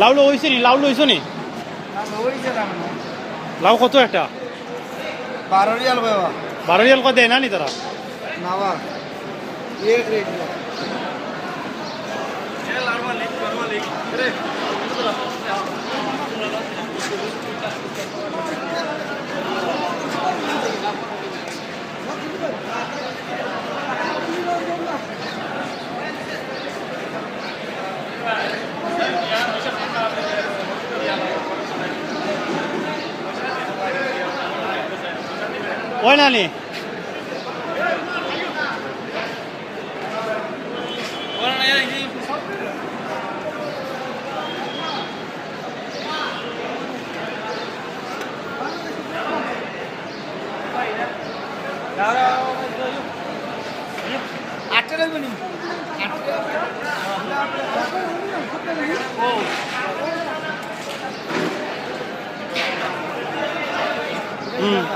লাউ লো হয়েছে নি? লাউ লইছো নি? লাউ কত একটা? বারো রিয়াল বাবা। বারো রিয়াল কত দেয় না নি তারা না 원하니? 원하나요, 이제? 아트라면이 음.